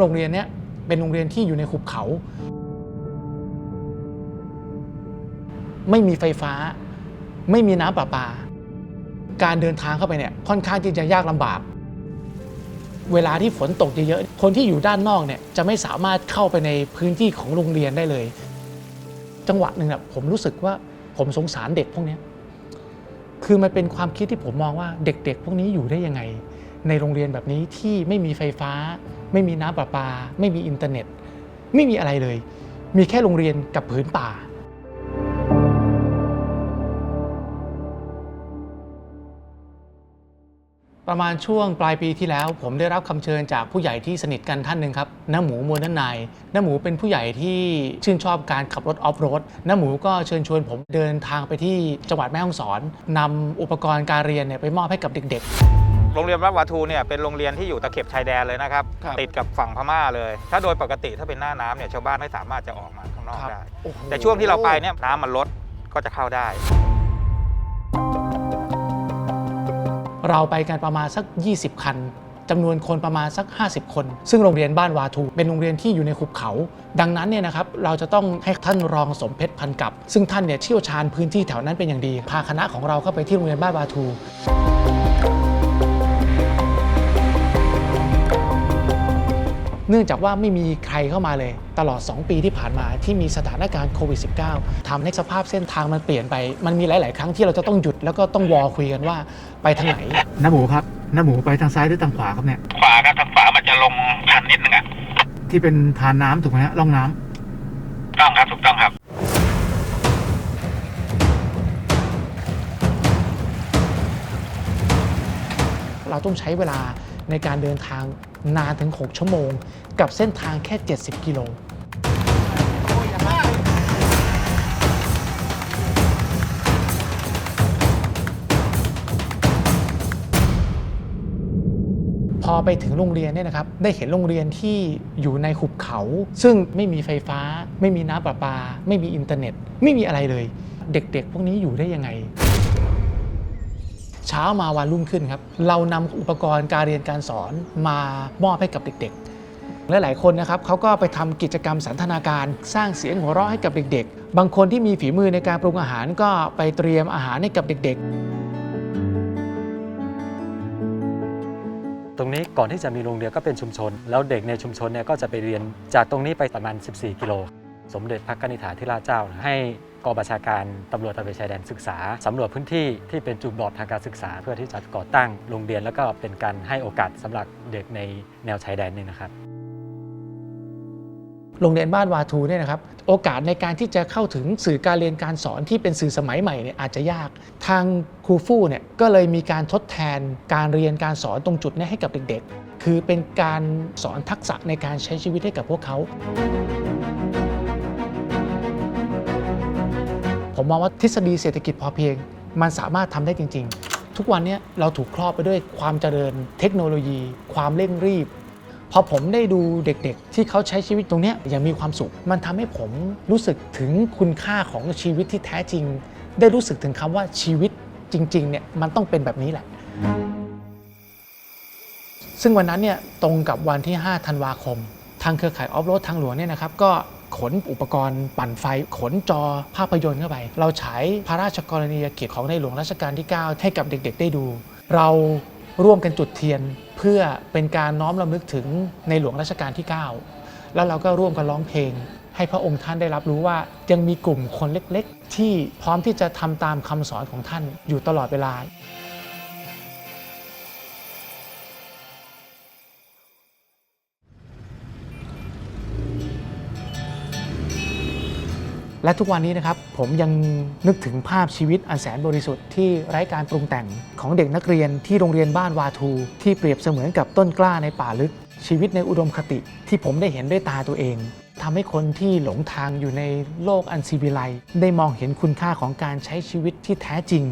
โรงเรียนเนี้ยเป็นโรงเรียนที่อยู่ในหุบเขา ไม่มีไฟฟ้า ไม่มีน้ำประปา การเดินทางเข้าไปเนี่ยค่อนข้างที่จะยากลำบาก เวลาที่ฝนตกเยอะๆคนที่อยู่ด้านนอกเนี่ยจะไม่สามารถเข้าไปในพื้นที่ของโรงเรียนได้เลย จังหวะหนึ่งอะผมรู้สึกว่าผมสงสารเด็กพวกนี้คือมันเป็นความคิดที่ผมมองว่าเด็กๆ พวกนี้อยู่ได้ยังไง ในโรงเรียนแบบนี้ที่ไม่มีไฟฟ้า ไม่มีน้ำประปา ไม่มีอินเทอร์เน็ต ไม่มีอะไรเลย มีแค่โรงเรียนกับผืนป่า ประมาณช่วงปลายปีที่แล้ว ผมได้รับคำเชิญจากผู้ใหญ่ที่สนิทกันท่านหนึ่งครับน้าหมูมวลนนายน้าหมูเป็นผู้ใหญ่ที่ชื่นชอบการขับรถออฟโรดน้าหมูก็เชิญชวนผมเดินทางไปที่จังหวัดแม่ฮ่องสอนนำอุปกรณ์การเรียนเนี่ยไปมอบให้กับเด็ก โรงเรียนวัดวาทูเนี่ยเป็นโรงเรียนที่อยู่ตะเข็บชายแดนเลยนะครับ ครับติดกับฝั่งพม่าเลย ถ้าโดยปกติถ้าเป็นหน้าน้ำเนี่ยชาวบ้านไม่สามารถจะออกมาข้างนอกครับ ได้ โอ้โหแต่ช่วงที่เราไปเนี่ยน้ำมันลดก็จะเข้าได้ เราไปกันประมาณสัก 20 คันจำนวนคนประมาณสัก 50 คน ซึ่งโรงเรียนบ้านวาทูเป็นโรงเรียนที่อยู่ในหุบเขา ดังนั้นเนี่ยนะครับเราจะต้องให้ท่านรองสมเพชรพันกับ ซึ่งท่านเนี่ยเชี่ยวชาญพื้นที่แถวนั้นเป็นอย่างดี พาคณะของเราเข้าไปที่โรงเรียนบ้านวาทู เนื่องจากว่าไม่มีใครเข้ามาเลย ตลอด 2 ปีที่ผ่านมาที่มีสถานการณ์โควิด -19 ทำให้สภาพเส้นทางมันเปลี่ยนไป มันมีหลาย ๆ ครั้งที่เราจะต้องหยุดแล้วก็ต้องวอลคุยกันว่าไปทางไหนน้าหมูครับน้าหมูไปทางซ้ายหรือทางขวาครับเนี่ยขวาครับทางขวามันจะลงชันนิดนึงอะที่เป็นทานน้ำถูกไหมฮะร่องน้ำต้องครับถูกต้องครับเราต้องใช้เวลา ในการเดินทางนานถึง 6 ชั่วโมง กับเส้นทางแค่ 70 กิโลพอไปถึงโรงเรียนเนี่ยนะครับได้เห็นโรงเรียนที่อยู่ในหุบเขา ซึ่งไม่มีไฟฟ้า ไม่มีน้ำประปา ไม่มีอินเทอร์เน็ต ไม่มีอะไรเลย เด็กๆ พวกนี้อยู่ได้ยังไง เช้ามาวันรุ่งขึ้นครับ เรานำอุปกรณ์การเรียนการสอนมามอบให้กับเด็กๆและหลายคนนะครับเขาก็ไปทำกิจกรรมสันทนาการ สร้างเสียงหัวเราะให้กับเด็ก ๆ บางคนที่มีฝีมือในการปรุงอาหารก็ไปเตรียมอาหารให้กับเด็ก ๆตรงนี้ก่อนที่จะมีโรงเรียนก็เป็นชุมชน แล้วเด็กในชุมชนเนี่ยก็จะไปเรียนจากตรงนี้ไปประมาณ 14 กิโล สมเด็จพระกนิษฐาธิราชเจ้า ให้ กองบัญชาการตำรวจตระเวนชายแดนศึกษาสำรวจพื้นที่ที่เป็นจุดบอดทางการศึกษา เพื่อที่จะก่อตั้งโรงเรียน แล้วก็เป็นการให้โอกาสสำหรับเด็กในแนวชายแดนนี่นะครับโรงเรียนบ้านวาทูเนี่ยนะครับโอกาสในการที่จะเข้าถึงสื่อการเรียนการสอนที่เป็นสื่อสมัยใหม่เนี่ยอาจจะยาก ทางครูฟู่เนี่ยก็เลยมีการทดแทนการเรียนการสอนตรงจุดนี้ให้กับเด็กๆ คือเป็นการสอนทักษะในการใช้ชีวิตให้กับพวกเขา มองว่าทฤษฎีเศรษฐกิจพอเพียง มันสามารถทำได้จริง ๆ ทุกวันนี้เราถูกครอบไปด้วยความเจริญ เทคโนโลยี ความเร่งรีบพอผมได้ดูเด็กๆ ที่เขาใช้ชีวิตตรงนี้ยอย่างมีความสุข มันทำให้ผมรู้สึกถึงคุณค่าของชีวิตที่แท้จริง ได้รู้สึกถึงคำว่าชีวิตจริงๆเนี่ยมันต้องเป็นแบบนี้แหละ ซึ่งวันนั้นเนี่ยตรงกับวันที่ 5 ธันวาคม ทางเครือข่ายออฟโรดทางหลวงเนี่ยนะครับก็ ขนอุปกรณ์ปั่นไฟ ขนจอภาพยนตร์เข้าไป เราฉายพระราชกรณียกิจของในหลวงรัชกาลที่ 9 ให้กับเด็กๆ ได้ดู เราร่วมกันจุดเทียนเพื่อเป็นการน้อมรำลึกถึงในหลวงรัชกาลที่ 9 แล้วเราก็ร่วมกันร้องเพลง ให้พระองค์ท่านได้รับรู้ว่ายังมีกลุ่มคนเล็กๆ ที่พร้อมที่จะทำตามคำสอนของท่านอยู่ตลอดเวลา และทุกวันนี้นะครับผมยังนึกถึงภาพชีวิตอันแสนบริสุทธิ์ที่ไร้การปรุงแต่งของเด็กนักเรียนที่โรงเรียนบ้านวาทู ที่เปรียบเสมือนกับต้นกล้าในป่าลึก ชีวิตในอุดมคติ ที่ผมได้เห็นด้วยตาตัวเองทำให้คนที่หลงทางอยู่ในโลกอันซีวิไลซ์ได้มองเห็นคุณค่าของการใช้ชีวิตที่แท้จริง